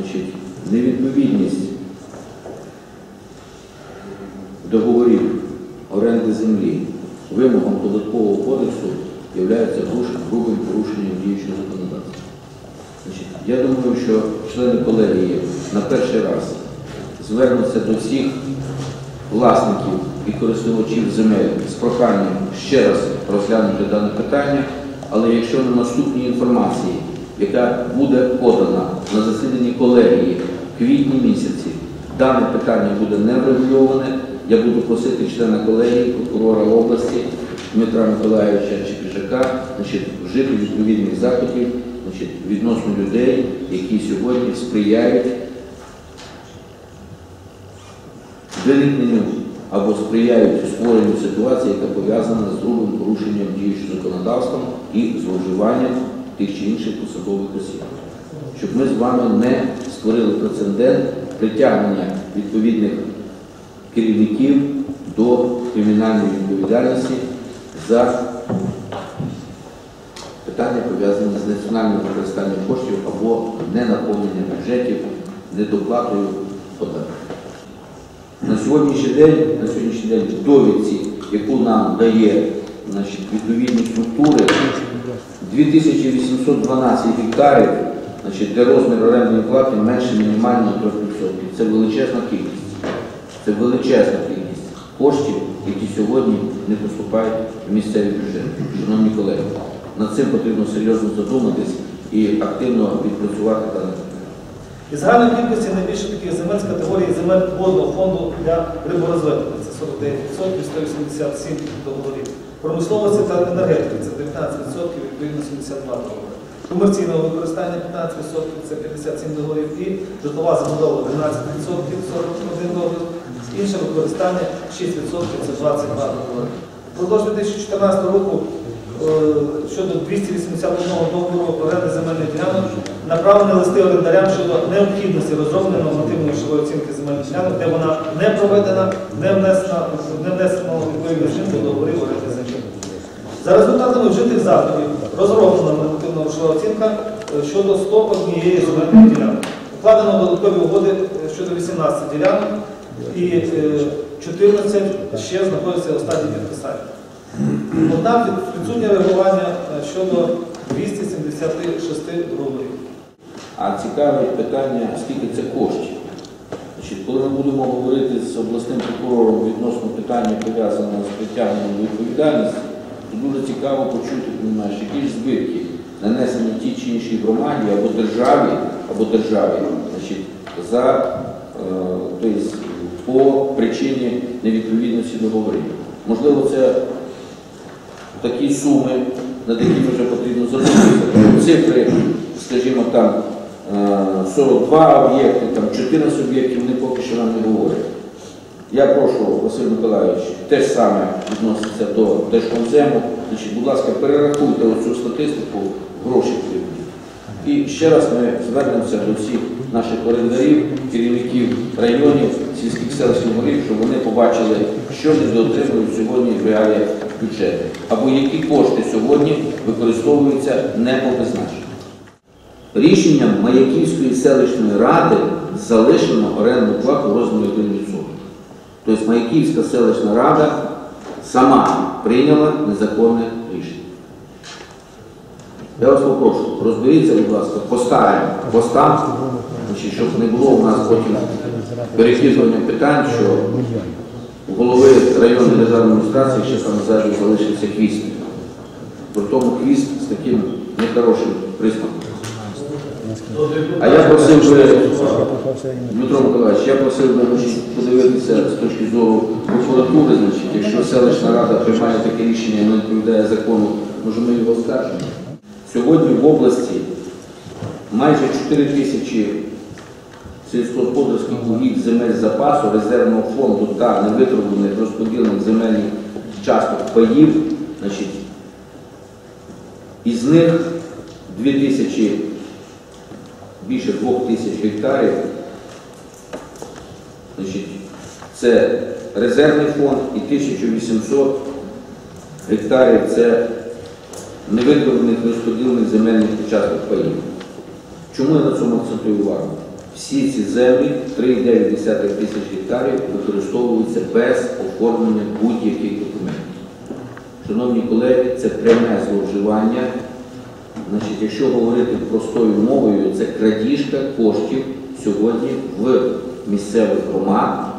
значить, невідповідність договорів оренди землі вимогам податкового кодексу є грубим порушенням діючого законодавства. Значить, я думаю, що члени колегії на перший раз звернуться до всіх власників і користувачів земель з проханням ще раз розглянути дане питання, але якщо на наступній інформації, яка буде подана на засіданні колегії в квітні місяці, дане питання буде не врегульоване, я буду просити члена колегії, прокурора області Дмитра Миколаївича Чепіжака вжити відповідних заходів значить, відносно людей, які сьогодні сприяють виникненню або сприяють створенню ситуації, яка пов'язана з грубим порушенням діючого законодавства і зловживанням тих чи інших посадових осіб. Щоб ми з вами не створили прецедент притягнення відповідних керівників до кримінальної відповідальності за питання пов'язані з національним використанням коштів або ненаповненням бюджетів, недоплатою податків. На сьогоднішній день, на сьогоднішній день довідці, яку нам дає значить, відповідні структури, 2812 гектарів, значить, де розмір орендної плати менше мінімального 3%. Це величезна кількість. Це величезна кількість коштів, які сьогодні не поступають в місцеві бюджети. Шановні колеги, над цим потрібно серйозно задуматись і активно відпрацювати дане. І загальної кількості найбільше таких земель з категорії земель водного фонду для риборозведення. Це 49%, 187 договорів. Промисловості та енергетики це 19%, відповідно 72 договори. Комерційного використання 15%, це 57 договорів. І житлова забудова 12%, 41 договір. Інше використання 6%, це 22 договори. Продовж 2014 року е, щодо 281 договору оренди земельних ділянок направлені листи орендарям щодо необхідності розроблення нормативної грошової оцінки земельних ділянок, де вона не проведена, не внесена, не внесено відповідно чин до договорів оренди землі. За результатами вжитих заходів розроблена нормативна грошова оцінка е, щодо 101 земельних ділянок. Укладено додаткові угоди е, щодо 18 ділянок і е, 14 ще знаходяться у стадії підписання. Однак відсутнє реагування е, щодо 276 договорів. А цікавить питання, скільки це коштів. Коли ми будемо говорити з обласним прокурором відносно питання, пов'язаного з притягненням відповідальності, то дуже цікаво почути, понимаєш, які ж збитки нанесені тій чи іншій громаді або державі, або державі значить, за, е, по причині невідповідності договорів. Можливо, це такі суми, над якими вже потрібно задуматися. Цифри, скажімо, там е, 42 об'єкти, там 14 об'єктів, вони поки що нам не говорять. Я прошу, Василь Миколаївич, те ж саме відноситься до Держкомзему. Значить, будь ласка, перерахуйте оцю статистику грошей потрібні. І ще раз ми звернемося до всіх наших орендарів, керівників районів, сільських селищних голів, щоб вони побачили, що не отримують сьогодні в реаліях бюджету, або які кошти сьогодні використовуються не по призначенню. Рішенням Маяківської селищної ради залишено орендну плату в розмірі 1%. Тобто Маяківська селищна рада сама прийняла незаконне рішення. Я вас попрошу, розберіться, будь ласка, поставимо постам, щоб не було у нас потім перекидування питань, що у голови районної державної адміністрації ще там ззаду залишився хвіст. При тому хвіст з таким нехорошим присмаком. А я просив би, Дмитро Миколаївич, я просив би подивитися з точки зору прокуратури, значить, якщо селищна рада приймає таке рішення і не відповідає закону, може ми його скажемо. Сьогодні в області майже 4 тисячі сільськогосподарських угідь земель запасу, резервного фонду та невитребуваних розподілених земельних часток паїв, значить, із них 2 тисячі, більше 2 тисяч гектарів, значить, це резервний фонд і 1800 гектарів це невитребуваних розподілених земельних часток паїв. Чому я на цьому акцентую увагу? всі ці землі, 3,9 тисяч гектарів, використовуються без оформлення будь-яких документів. Шановні колеги, це пряме зловживання. Значить, якщо говорити простою мовою, це крадіжка коштів сьогодні в місцевих громад,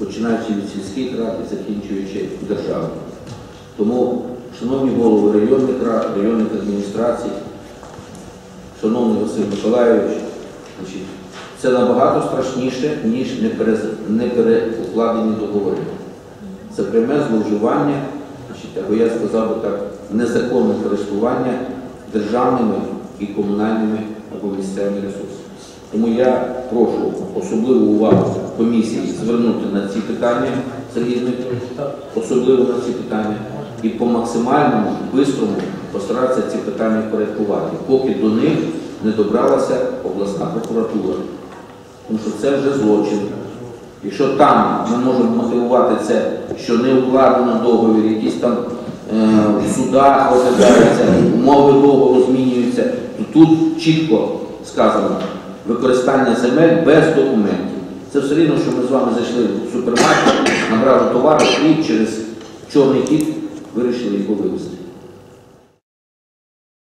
починаючи від сільських рад і закінчуючи державою. Тому, шановні голови районних рад, районних адміністрацій, шановний Василь Миколайович, це набагато страшніше, ніж непереукладені договори. Це пряме зловживання, або я сказав би так, незаконне користування державними і комунальними або місцевими ресурсами. Тому я прошу особливу увагу комісії звернути на ці питання, Сергій особливо на ці питання, і по максимальному, бистрому постаратися ці питання впорядкувати, поки до них не добралася обласна прокуратура. Тому що це вже злочин. Якщо там ми можемо мотивувати це, що не укладено договір, якісь там е, в судах розглядаються, умови договору змінюються, то тут чітко сказано використання земель без документів. Це все рівно, що ми з вами зайшли в супермаркет, набрали товару, і через чорний хід, вирішили його вивезти.